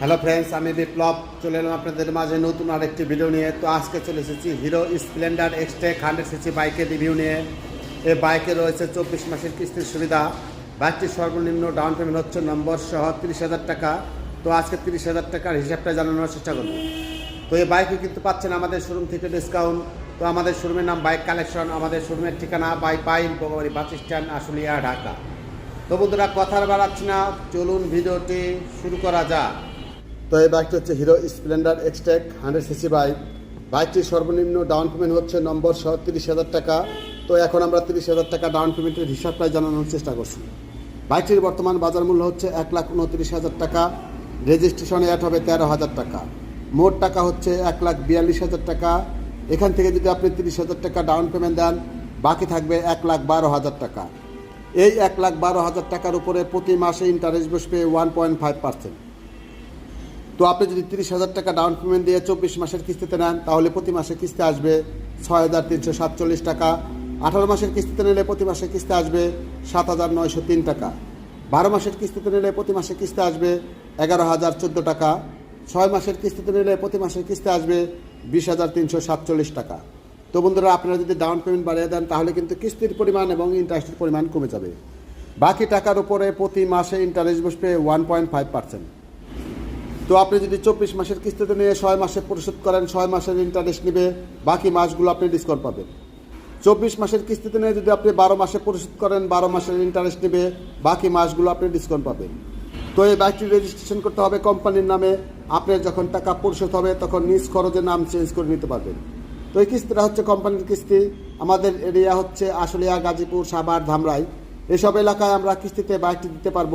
Hello friends আমি বিপ্লব। চলে এলাম আপনাদের মাঝে নতুন আরেকটি ভিডিও নিয়ে। তো আজকে চলে এসেছি Hero Splendor Xtec hundred cc বাইকের রিভিউ নিয়ে। এই বাইকে রয়েছে চব্বিশ মাসের কিস্তির সুবিধা। বাইকটির সর্বনিম্ন ডাউন পেমেন্ট হচ্ছে নম্বর সহ তিরিশ হাজার টাকা। তো আজকে তিরিশ হাজার টাকার হিসাবটা জানানোর চেষ্টা করব। তো এই বাইকে কিন্তু পাচ্ছেন আমাদের শোরুম থেকে ডিসকাউন্ট তো আমাদের শোরুমের নাম বাইক কালেকশন আমাদের শোরুমের ঠিকানা Baipail বগবাড়ি bus stand Ashulia, Dhaka. তো বন্ধুরা, কথার বাড়াচ্ছি না। চলুন ভিডিওটি শুরু করা যাক। তো এই বাইকটি হচ্ছে Hero Splendor Xtec hundred cc bike বাইকটির সর্বনিম্ন ডাউন পেমেন্ট হচ্ছে নম্বর সহ তিরিশ হাজার টাকা। তো এখন আমরা তিরিশ হাজার টাকা ডাউন পেমেন্টের হিসাবটাই জানানোর চেষ্টা করছি। বাইকটির বর্তমান বাজার মূল্য হচ্ছে এক লাখ উনত্রিশ হাজার টাকা। রেজিস্ট্রেশনে অ্যাড হবে তেরো হাজার টাকা। মোট টাকা হচ্ছে এক লাখ বিয়াল্লিশ হাজার টাকা। এখান থেকে যদি আপনি তিরিশ হাজার টাকা ডাউন পেমেন্ট দেন, বাকি থাকবে এক লাখ বারো হাজার টাকা। এই এক লাখ বারো হাজার টাকার উপরে প্রতি মাসে ইন্টারেস্ট বসবে ওয়ান পয়েন্ট ফাইভ পার্সেন্ট তো আপনি যদি তিরিশ হাজার টাকা ডাউন পেমেন্ট দিয়ে চব্বিশ মাসের কিস্তিতে নেন, তাহলে প্রতি মাসে কিস্তি আসবে ছয় হাজার তিনশো সাতচল্লিশ টাকা। আঠারো মাসের কিস্তিতে নিলে প্রতি মাসে কিস্তি আসবে সাত হাজার নয়শো তিন টাকা। বারো মাসের কিস্তিতে নিলে প্রতি মাসে কিস্তি আসবে এগারো হাজার চোদ্দ টাকা। ছয় মাসের কিস্তিতে নিলে প্রতি মাসে কিস্তি আসবে বিশ হাজার তিনশো সাতচল্লিশ টাকা। তো বন্ধুরা, আপনারা যদি ডাউন পেমেন্ট বাড়িয়ে দেন, তাহলে কিন্তু কিস্তির পরিমাণ এবং ইন্টারেস্টের পরিমাণ কমে যাবে। বাকি টাকার উপরে প্রতি মাসে ইন্টারেস্ট বসবে ওয়ান পয়েন্ট ফাইভ পার্সেন্ট তো আপনি যদি চব্বিশ মাসের কিস্তিতে নিয়ে ছয় মাসে পরিশোধ করেন, ছয় মাসের ইন্টারেস্ট নেবে, বাকি মাসগুলো আপনি ডিসকাউন্ট পাবেন। চব্বিশ মাসের কিস্তিতে নিয়ে যদি আপনি বারো মাসে পরিশোধ করেন, বারো মাসের ইন্টারেস্ট নেবে, বাকি মাসগুলো আপনি ডিসকাউন্ট পাবেন। তো এই বাইকটি রেজিস্ট্রেশন করতে হবে কোম্পানির নামে। আপনার যখন টাকা পরিশোধ হবে, তখন নিজ খরচে নাম চেঞ্জ করে নিতে পারবেন। তো এই কিস্তিটা হচ্ছে কোম্পানির কিস্তি। আমাদের এরিয়া হচ্ছে আশুলিয়া, গাজীপুর, সাভার, ধামরাই। এসব এলাকায় আমরা কিস্তিতে বাইকটি দিতে পারব।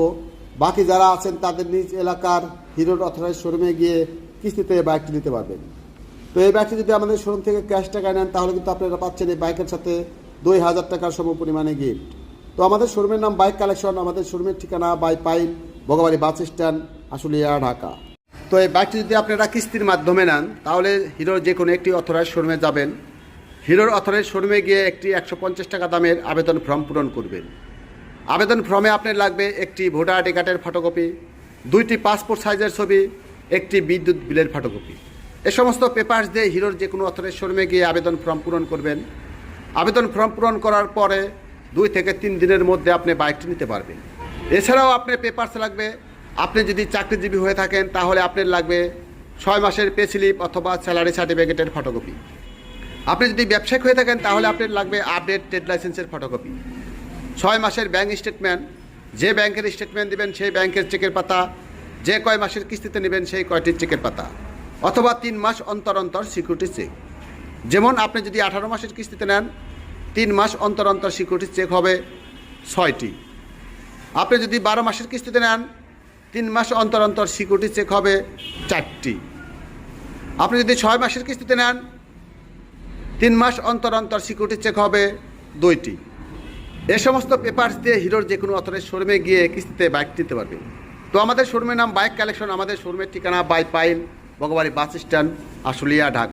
বাকি যারা আছেন তাদের নিজ এলাকার হিরোর অথরাইজ শোরুমে গিয়ে কিস্তিতে এই বাইকটি নিতে পারবেন। তো এই বাইকটি যদি আমাদের শোরুম থেকে ক্যাশ টাকায় নেন, তাহলে কিন্তু আপনারা পাচ্ছেন এই বাইকের সাথে দুই হাজার টাকার সম পরিমাণে গিফট তো আমাদের শোরুমের নাম বাইক কালেকশন আমাদের শোরুমের ঠিকানা Baipail Bhagbari bus stand Ashulia, Dhaka. তো এই বাইকটি যদি আপনারা কিস্তির মাধ্যমে নেন, তাহলে হিরোর যে কোনো একটি অথরাইজ শোরুমে যাবেন। হিরোর অথরাইজ শোরুমে গিয়ে একটি একশো পঞ্চাশ টাকা দামের আবেদন ফর্ম পূরণ করবেন। আবেদন ফর্মে আপনার লাগবে একটি ভোটার আইডি কার্ডের ফটোকপি দুইটি পাসপোর্ট সাইজের ছবি, একটি বিদ্যুৎ বিলের ফটোকপি এ সমস্ত পেপার্স দিয়ে হিরোর যে কোনো অথরের শোরুমে গিয়ে আবেদন ফর্ম পূরণ করবেন। আবেদন ফর্ম পূরণ করার পরে দুই থেকে তিন দিনের মধ্যে আপনি বাইকটি নিতে পারবেন। এছাড়াও আপনার পেপার্স লাগবে। আপনি যদি চাকরিজীবী হয়ে থাকেন, তাহলে আপনার লাগবে ছয় মাসের পে স্লিপ অথবা স্যালারি সার্টিফিকেটের ফটোকপি আপনি যদি ব্যবসায়িক হয়ে থাকেন, তাহলে আপনার লাগবে আপডেট ট্রেড লাইসেন্সের ফটোকপি ছয় মাসের ব্যাংক স্টেটমেন্ট যে ব্যাংকের স্টেটমেন্ট দিবেন সেই ব্যাংকের চেকের পাতা, যে কয় মাসের কিস্তিতে নেবেন সেই কয়টির চেকের পাতা, অথবা তিন মাস অন্তর অন্তর সিকিউরিটি চেক যেমন আপনি যদি আঠারো মাসের কিস্তিতে নেন, তিন মাস অন্তর অন্তর সিকিউরিটি চেক হবে ছয়টি। আপনি যদি বারো মাসের কিস্তিতে নেন, তিন মাস অন্তর অন্তর সিকিউরিটি চেক হবে চারটি। আপনি যদি ছয় মাসের কিস্তিতে নেন, তিন মাস অন্তর অন্তর সিকিউরিটি চেক হবে দুইটি। এ সমস্ত পেপার্স দিয়ে হিরোর যে কোনো অথরের শোরুমে গিয়ে কিস্তিতে বাইক নিতে পারবে। তো আমাদের শোরুমের নাম বাইক কালেকশন আমাদের শোরুমের ঠিকানা বাইপাইল ভগবানী বাস স্ট্যান্ড আশুলিয়া, ঢাকা।